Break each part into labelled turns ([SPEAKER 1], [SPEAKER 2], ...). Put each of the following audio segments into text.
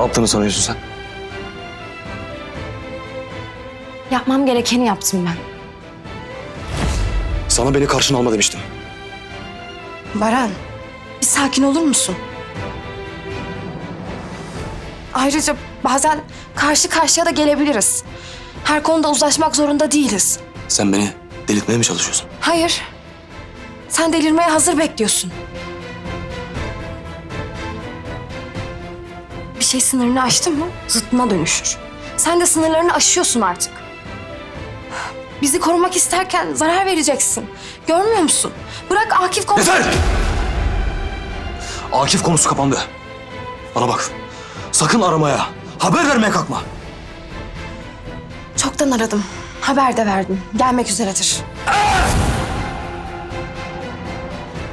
[SPEAKER 1] Ne yaptığını sanıyorsun sen?
[SPEAKER 2] Yapmam gerekeni yaptım ben.
[SPEAKER 1] Sana beni karşına alma demiştim.
[SPEAKER 2] Baran, bir sakin olur musun? Ayrıca bazen karşı karşıya da gelebiliriz. Her konuda uzlaşmak zorunda değiliz.
[SPEAKER 1] Sen beni delirtmeye mi çalışıyorsun?
[SPEAKER 2] Hayır. Sen delirmeye hazır bekliyorsun. Şey sınırını aştı mı zıtma dönüşür. Sen de sınırlarını aşıyorsun artık. Bizi korumak isterken zarar vereceksin. Görmüyor musun? Bırak Akif konuş...
[SPEAKER 1] Yeter! Akif konusu kapandı. Bana bak. Sakın aramaya, haber vermeye kalkma.
[SPEAKER 2] Çoktan aradım. Haber de verdim. Gelmek üzeredir.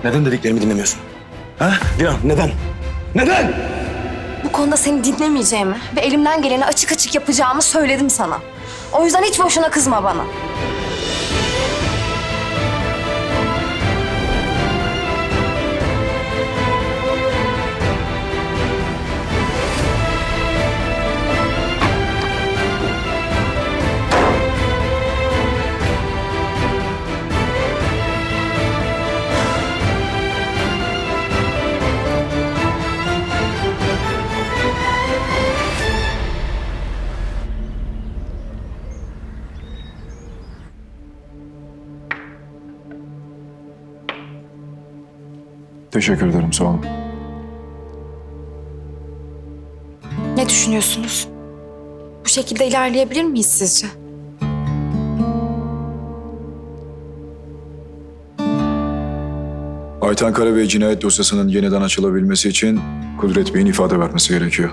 [SPEAKER 1] Neden dediklerimi dinlemiyorsun? Ha? Dilan neden? Neden?
[SPEAKER 2] Bu konuda seni dinlemeyeceğimi ve elimden geleni açık açık yapacağımı söyledim sana. O yüzden hiç boşuna kızma bana.
[SPEAKER 3] Teşekkür ederim sağ olun.
[SPEAKER 2] Ne düşünüyorsunuz? Bu şekilde ilerleyebilir miyiz sizce?
[SPEAKER 3] Ayten Karabey cinayet dosyasının yeniden açılabilmesi için Kudret Bey'in ifade vermesi gerekiyor.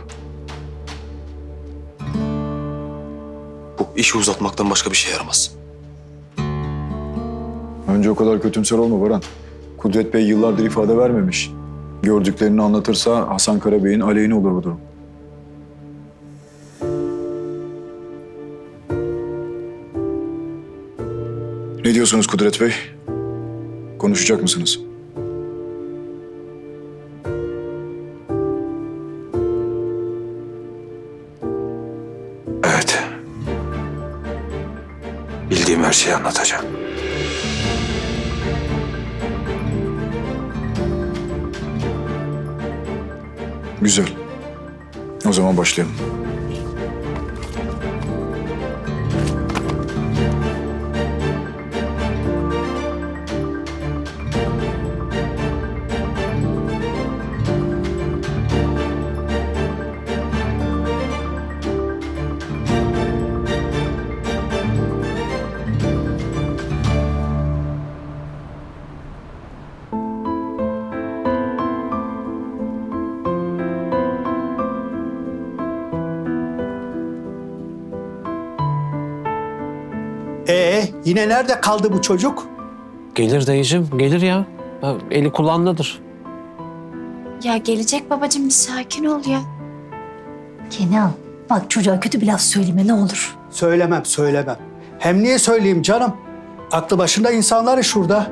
[SPEAKER 1] Bu işi uzatmaktan başka bir şey yaramaz.
[SPEAKER 3] Önce o kadar kötümser olma Baran. Kudret Bey yıllardır ifade vermemiş. Gördüklerini anlatırsa Hasan Karabey'in aleyhine olur bu durum. Ne diyorsunuz Kudret Bey? Konuşacak mısınız?
[SPEAKER 4] Evet. Bildiğim her şeyi anlatacağım.
[SPEAKER 3] Güzel. O zaman başlayalım.
[SPEAKER 5] Ee, yine nerede kaldı bu çocuk?
[SPEAKER 6] Gelir dayıcım, gelir ya. Ha, Eli kulağındadır.
[SPEAKER 7] Ya gelecek babacığım bir sakin ol ya. Kenan bak çocuğa kötü bir laf söyleme ne olur.
[SPEAKER 5] Söylemem, söylemem. Hem niye söyleyeyim canım? Aklı başında insanları şurada.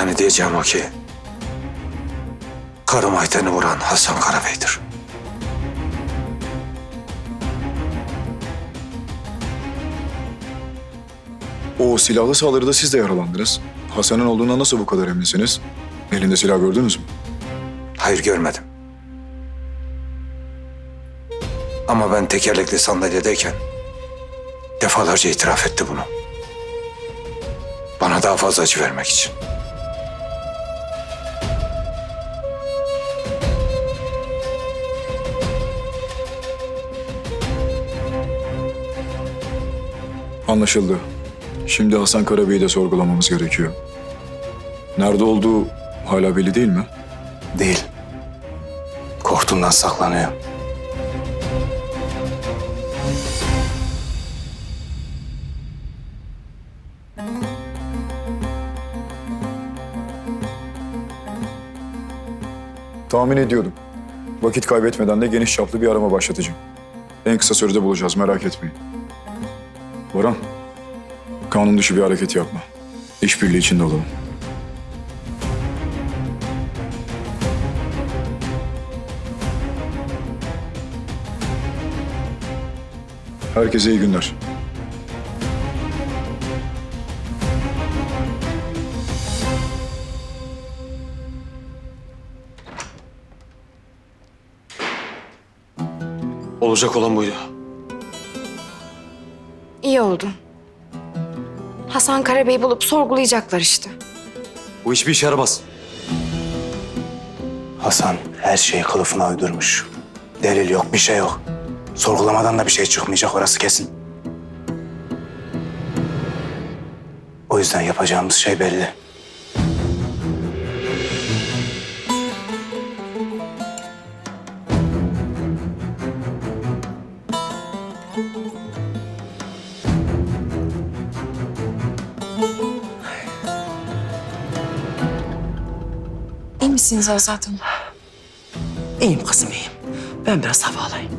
[SPEAKER 4] Yani diyeceğim o ki... Karım Ayten'i vuran Hasan Karabey'dir.
[SPEAKER 3] O silahlı saldırıda siz de yaralandınız. Hasan'ın olduğuna nasıl bu kadar eminsiniz? Elinde silah gördünüz mü?
[SPEAKER 4] Hayır görmedim. Ama ben tekerlekli sandalyedeyken defalarca itiraf etti bunu. Bana daha fazla acı vermek için.
[SPEAKER 3] Anlaşıldı. Şimdi Hasan Karabey'i de sorgulamamız gerekiyor. Nerede olduğu hala belli değil mi?
[SPEAKER 4] Değil. Korktuğundan saklanıyor.
[SPEAKER 3] Tahmin ediyordum. Vakit kaybetmeden de geniş çaplı bir arama başlatacağım. En kısa sürede bulacağız merak etmeyin. Baran, kanun dışı bir hareket yapma. İşbirliği içinde olalım. Herkese iyi günler.
[SPEAKER 1] Olacak olan buydu.
[SPEAKER 2] İyi oldu. Hasan Karabey'i bulup sorgulayacaklar işte.
[SPEAKER 1] Bu hiçbir işe yaramaz.
[SPEAKER 4] Hasan her şeyi kılıfına uydurmuş. Delil yok, bir şey yok. Sorgulamadan da bir şey çıkmayacak orası kesin. O yüzden yapacağımız şey belli.
[SPEAKER 2] Misiniz Azat Hanım?
[SPEAKER 8] İyiyim kızım iyiyim. Ben biraz hava alayım.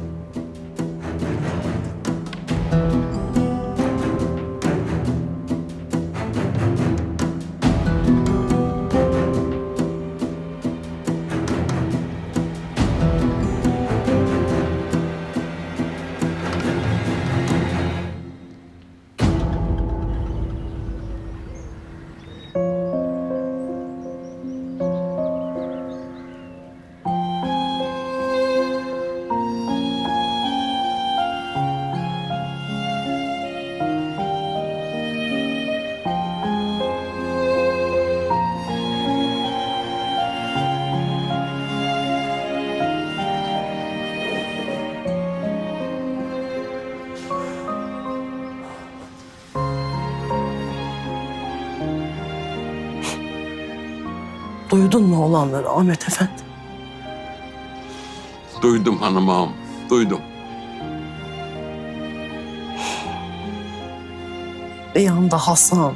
[SPEAKER 8] Duydun mu olanları Ahmet Efendi?
[SPEAKER 9] Duydum hanım ağam, duydum.
[SPEAKER 8] Bir yanda Hasan,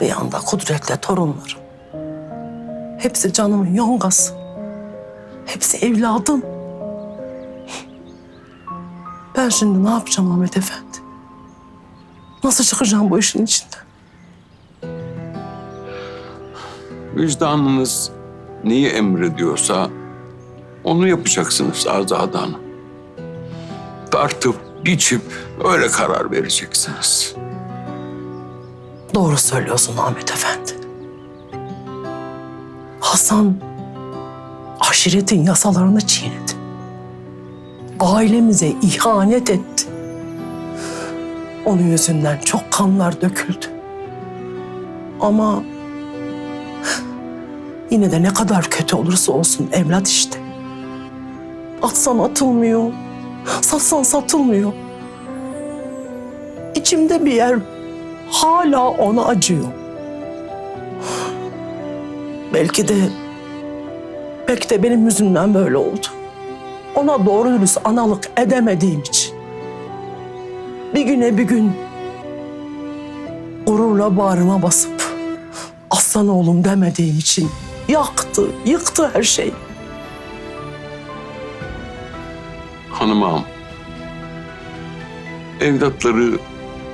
[SPEAKER 8] bir yanda Kudret'le torunlarım. Hepsi canımın yongası. Hepsi evladım. Ben şimdi ne yapacağım Ahmet Efendi? Nasıl çıkacağım bu işin içinden?
[SPEAKER 9] Vicdanınız neyi emrediyorsa onu yapacaksınız Azade Hanım. Tartıp, biçip öyle karar vereceksiniz.
[SPEAKER 8] Doğru söylüyorsun Ahmet Efendi. Hasan aşiretin yasalarını çiğnedi. Ailemize ihanet etti. Onun yüzünden çok kanlar döküldü. Ama yine de ne kadar kötü olursa olsun evlat işte. Atsan atılmıyor, satsan satılmıyor. İçimde bir yer hala ona acıyor. Belki de belki de benim yüzümden böyle oldu. Ona doğru dürüst analık edemediğim için. Bir güne bir gün gururla bağrıma basıp aslan oğlum demediğim için yaktı, yıktı her şeyi.
[SPEAKER 9] Hanım ağam, evlatları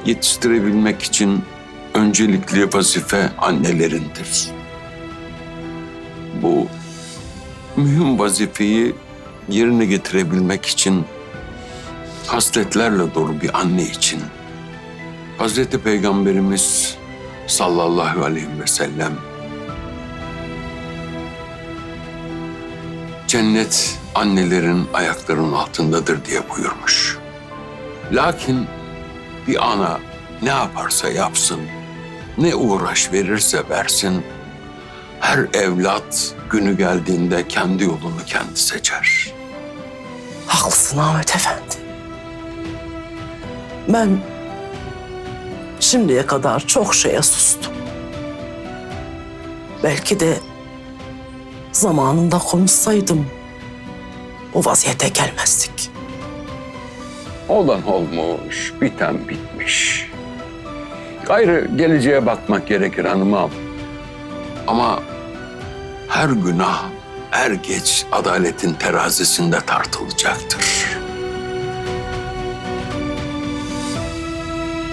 [SPEAKER 9] yetiştirebilmek için öncelikli vazife annelerindir. Bu mühim vazifeyi yerine getirebilmek için hasletlerle dolu bir anne için Hazreti Peygamberimiz sallallahu aleyhi ve sellem cennet annelerin ayaklarının altındadır diye buyurmuş. Lakin bir ana ne yaparsa yapsın, ne uğraş verirse versin, her evlat günü geldiğinde kendi yolunu kendi seçer.
[SPEAKER 8] Haklısın Ahmet Efendi. Ben şimdiye kadar çok şeye sustum. Belki de zamanında konuşsaydım bu vaziyete gelmezdik.
[SPEAKER 9] Olan olmuş, biten bitmiş. Gayrı geleceğe bakmak gerekir hanımam. Ama her günah er geç adaletin terazisinde tartılacaktır.